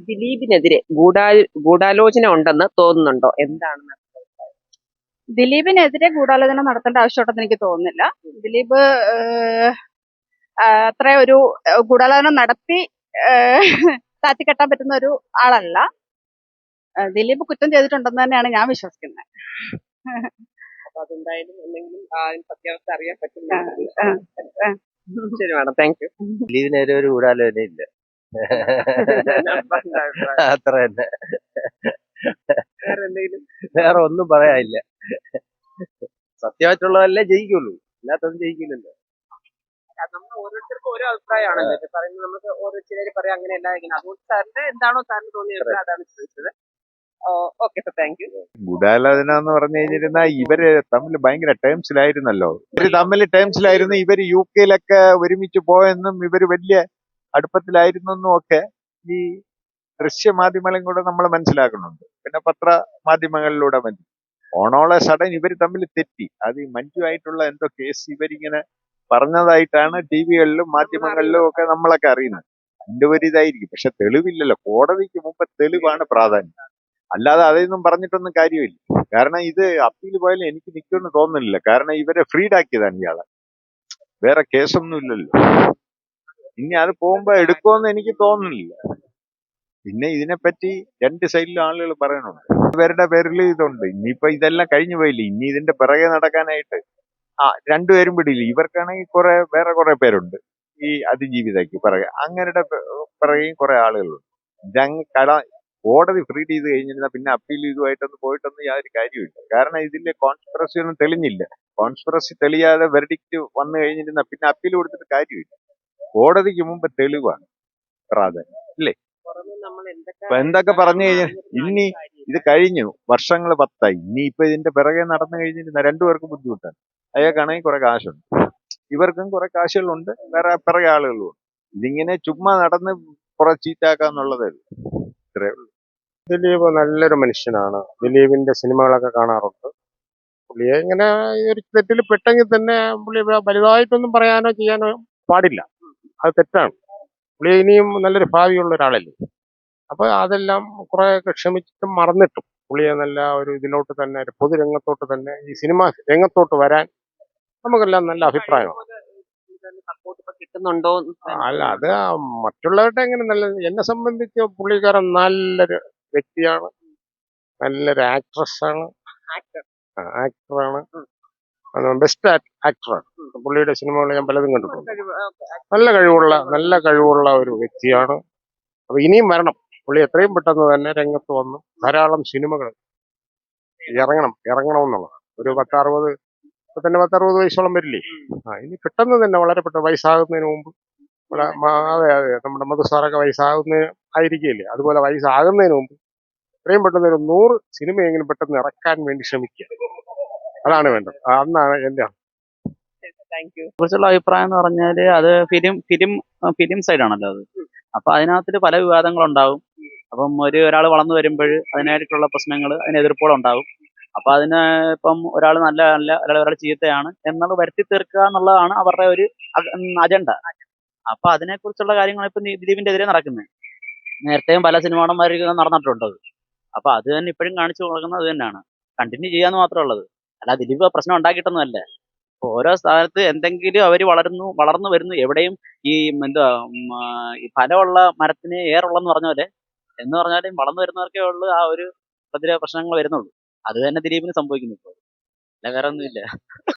ദിലീപിനെതിരെ ഗൂഢാ ഗൂഢാലോചന ഉണ്ടെന്ന് തോന്നുന്നുണ്ടോ? എന്താണ് ദിലീപിനെതിരെ ഗൂഢാലോചന നടത്തേണ്ട ആവശ്യമുണ്ടെന്ന് എനിക്ക് തോന്നുന്നില്ല. ദിലീപ് അത്ര ഒരു ഗൂഢാലോചന നടത്തി താത്തിക്കെട്ടാൻ പറ്റുന്ന ഒരു ആളല്ല. ദിലീപ് കുറ്റം ചെയ്തിട്ടുണ്ടെന്ന് തന്നെയാണ് ഞാൻ വിശ്വസിക്കുന്നത്. അപ്പൊ അതെന്തായാലും എന്തെങ്കിലും ആ സത്യാവസ്ഥ അറിയാൻ പറ്റും ആ, ആ. ശരി മാഡം. Thank you. ദിലീപിനെതിരെ ഒരു ഗൂഢാലോചന ഇല്ല അത്ര തന്നെ വേറെ ഒന്നും പറയാനില്ല. സത്യമായിട്ടുള്ളതല്ലേ ജയിക്കുള്ളൂ. അല്ലാത്തൊന്നും ജയിക്കില്ലല്ലോ നമ്മൾ ഓരോരുത്തർക്കും ഓരോ അഭിപ്രായമാണല്ലോ. ഇത് പറയുന്നത് നമുക്ക് ഓരോ പറയാം അങ്ങനെയല്ല ഇങ്ങനെ. അതുകൊണ്ട് സാറിന് എന്താണോ സാറിന് തോന്നിയത് അതാണ് ചോദിച്ചത്. Okay sir. താങ്ക് യു ഗൂഢാലോചന എന്ന് പറഞ്ഞു കഴിഞ്ഞിരുന്ന ഇവർ തമ്മിൽ ഭയങ്കര ടേംസിലായിരുന്നല്ലോ ഇവർ തമ്മിൽ ടേംസിലായിരുന്നു ഇവർ യു കെയിലൊക്കെ ഒരുമിച്ച് പോയെന്നും ഇവർ വലിയ അടുപ്പത്തിലായിരുന്നെന്നും ഒക്കെ ഈ ദൃശ്യമാധ്യമങ്ങളും കൂടെ നമ്മൾ മനസ്സിലാക്കുന്നുണ്ട്. പിന്നെ പത്ര മാധ്യമങ്ങളിലൂടെ മതി. ഓണോളെ സഡൻ ഇവർ തമ്മിൽ തെറ്റി. അത് ഈ മഞ്ജു ആയിട്ടുള്ള എന്തോ കേസ് ഇവരിങ്ങനെ പറഞ്ഞതായിട്ടാണ് ടി വികളിലും മാധ്യമങ്ങളിലും ഒക്കെ നമ്മളൊക്കെ അറിയുന്നത്. അതിന്റെ ഒരു ഇതായിരിക്കും. പക്ഷെ തെളിവില്ലല്ലോ. കോടതിക്ക് മുമ്പ് തെളിവാണ് പ്രാധാന്യം. അല്ലാതെ അതൊന്നും പറഞ്ഞിട്ടൊന്നും കാര്യമില്ല. കാരണം ഇത് അപ്പീൽ പോയാലും എനിക്ക് നിൽക്കുമെന്ന് തോന്നുന്നില്ല. കാരണം ഇവരെ ഫ്രീഡാക്കിയതാണ് ഇയാളെ. വേറെ കേസൊന്നും ഇല്ലല്ലോ ഇനി അത് പോകുമ്പോ എടുക്കുമെന്ന് എനിക്ക് തോന്നുന്നില്ല. പിന്നെ ഇതിനെപ്പറ്റി രണ്ട് സൈഡിലും ആളുകൾ പറയണുണ്ട് ഇവരുടെ പേരിൽ ഇതുണ്ട്. ഇനിയിപ്പോ ഇതെല്ലാം കഴിഞ്ഞു പോയില്ലേ? ഇനി ഇതിന്റെ പിറകെ നടക്കാനായിട്ട്. ആ രണ്ടുപേരും പിടിയില്ല? ഇവർക്കാണെങ്കിൽ കുറെ വേറെ കുറെ പേരുണ്ട്. ഈ അതിജീവിതയ്ക്ക് പിറകെ. അങ്ങനെയുടെ പി- പിറകെയും കുറെ ആളുകളുണ്ട്. കട കോടതി ഫ്രീ ചെയ്ത് കഴിഞ്ഞിരുന്ന പിന്നെ അപ്പീൽ ഇതുമായിട്ടൊന്നും പോയിട്ടൊന്നും യാതൊരു കാര്യമില്ല കാരണം ഇതിന്റെ കോൺസ്പിറസി ഒന്നും തെളിഞ്ഞില്ല. കോൺസ്പിറസി തെളിയാതെ വെർഡിക്റ്റ് വന്നു കഴിഞ്ഞിരുന്ന പിന്നെ അപ്പീൽ കൊടുത്തിട്ട് കാര്യമില്ല. കോടതിക്ക് മുമ്പ് തെളിവാണ് പ്രാധാന്യം അല്ലേ? നമ്മൾ അപ്പൊ എന്തൊക്കെ പറഞ്ഞു കഴിഞ്ഞാൽ ഇനി ഇത് കഴിഞ്ഞു വർഷങ്ങൾ പത്തായി. ഇനി ഇപ്പൊ ഇതിന്റെ പിറകെ നടന്നു കഴിഞ്ഞിരുന്ന രണ്ടുപേർക്കും ബുദ്ധിമുട്ടാണ്. അയാൾക്കാണെങ്കിൽ കുറെ കാശുണ്ട്. ഇവർക്കും കുറെ കാശുകളുണ്ട് വേറെ പിറകെ ആളുകളും ഉണ്ട്. ഇതിങ്ങനെ ചുമ്മാ നടന്ന് കുറെ ചീറ്റാക്കാന്നുള്ളതേ ഉള്ളൂ. ഇത്രേ ഉള്ളൂ. ദിലീപ് നല്ലൊരു മനുഷ്യനാണ്. ദിലീപിന്റെ സിനിമകളൊക്കെ കാണാറുണ്ട്. പുള്ളിയെ ഇങ്ങനെ ഈ ഒരു തെറ്റിൽ പെട്ടെങ്കിൽ തന്നെ പുള്ളി വലുതായിട്ടൊന്നും പറയാനോ ചെയ്യാനോ പാടില്ല. അത് തെറ്റാണ്. പുള്ളി ഇനിയും നല്ലൊരു ഭാവിയുള്ള ഒരാളല്ലേ. അപ്പൊ അതെല്ലാം കുറെ ക്ഷമിച്ചിട്ടും മറന്നിട്ടും പുള്ളിയെ നല്ല ഒരു ഇതിലോട്ട് തന്നെ ഒരു പൊതുരംഗത്തോട്ട് തന്നെ ഈ സിനിമ രംഗത്തോട്ട് വരാൻ നമുക്കെല്ലാം നല്ല അഭിപ്രായമാണ്. കിട്ടുന്നുണ്ടോ അല്ല അത് മറ്റുള്ളവരുടെ എങ്ങനെ നല്ല എന്നെ സംബന്ധിച്ച് പുള്ളിക്കാരൻ നല്ലൊരു വ്യക്തിയാണ്. നല്ലൊരു ആക്ട്രസ് ആണ്. ആക്ടറാണ് ബെസ്റ്റ് ആക്ടറാണ് പുള്ളിയുടെ സിനിമകൾ ഞാൻ പലതും കണ്ടിട്ടുണ്ട്. നല്ല കഴിവുള്ള നല്ല കഴിവുള്ള ഒരു വ്യക്തിയാണ്. അപ്പൊ ഇനിയും വരണം. പുള്ളി എത്രയും പെട്ടെന്ന് തന്നെ രംഗത്ത് വന്ന് ധാരാളം സിനിമകൾ ഇറങ്ങണം ഇറങ്ങണമെന്നുള്ളത് ഒരു പത്തറുപത് ഇപ്പൊ തന്നെ പത്തറുപത് വയസ്സോളം വരില്ലേ? ആ ഇനി പെട്ടെന്ന് തന്നെ വളരെ പെട്ടെന്ന് വയസ്സാകുന്നതിന് മുമ്പ് ഇവിടെ അതെ അതെ നമ്മുടെ മധുസാറൊക്കെ വയസ്സാകുന്ന ആയിരിക്കില്ലേ അതുപോലെ വയസ്സാകുന്നതിന് മുമ്പ് എത്രയും പെട്ടെന്ന് ഒരു നൂറ് സിനിമയെങ്കിലും പെട്ടെന്ന് ഇറക്കാൻ വേണ്ടി ശ്രമിക്കുക. അതാണ് വേണ്ടത്. അന്നാണ് എന്റെ താങ്ക് യു കുറിച്ചുള്ള അഭിപ്രായം എന്ന് പറഞ്ഞാൽ അത് ഫിലിം ഫിലിം ഫിലിം സൈഡാണല്ലോ അത്. അപ്പൊ അതിനകത്തിൽ പല വിവാദങ്ങളുണ്ടാവും. അപ്പം ഒരു ഒരാൾ വളർന്നു വരുമ്പോൾ അതിനായിട്ടുള്ള പ്രശ്നങ്ങൾ അതിന് എതിർപ്പുകളുണ്ടാവും അപ്പൊ അതിന് ഇപ്പം ഒരാൾ നല്ല നല്ല ഒരാൾ ഒരാൾ ചീത്തയാണ് എന്നുള്ള വരുത്തി തീർക്കുക എന്നുള്ളതാണ് അവരുടെ ഒരു അജണ്ട. അപ്പൊ അതിനെക്കുറിച്ചുള്ള കാര്യങ്ങൾ ഇപ്പം ദിലീപിന്റെ എതിരെ നടക്കുന്നത് നേരത്തെയും പല സിനിമാടന്മാർക്ക് നടന്നിട്ടുണ്ട് അപ്പൊ അത് തന്നെ ഇപ്പോഴും കാണിച്ചു കൊടുക്കുന്നത് അത് തന്നെയാണ്. കണ്ടിന്യൂ ചെയ്യാന്ന് മാത്രമേ ഉള്ളത്. അല്ല ദിലീപ് പ്രശ്നം ഉണ്ടാക്കിയിട്ടൊന്നുമല്ല. ഓരോ സ്ഥാനത്ത് എന്തെങ്കിലും അവർ വളരുന്നു വളർന്നു വരുന്നു എവിടെയും ഈ എന്താ ഈ ഫലമുള്ള മരത്തിന് ഏറുള്ളെന്ന് പറഞ്ഞ പോലെ എന്ന് പറഞ്ഞാലും വളർന്നു വരുന്നവർക്കേ ഉള്ളൂ ആ ഒരു പ്രശ്നങ്ങൾ വരുന്നുള്ളൂ. അത് തന്നെ ദിലീപിന് സംഭവിക്കുന്നു ഇപ്പോൾ അല്ല വേറെ ഒന്നുമില്ല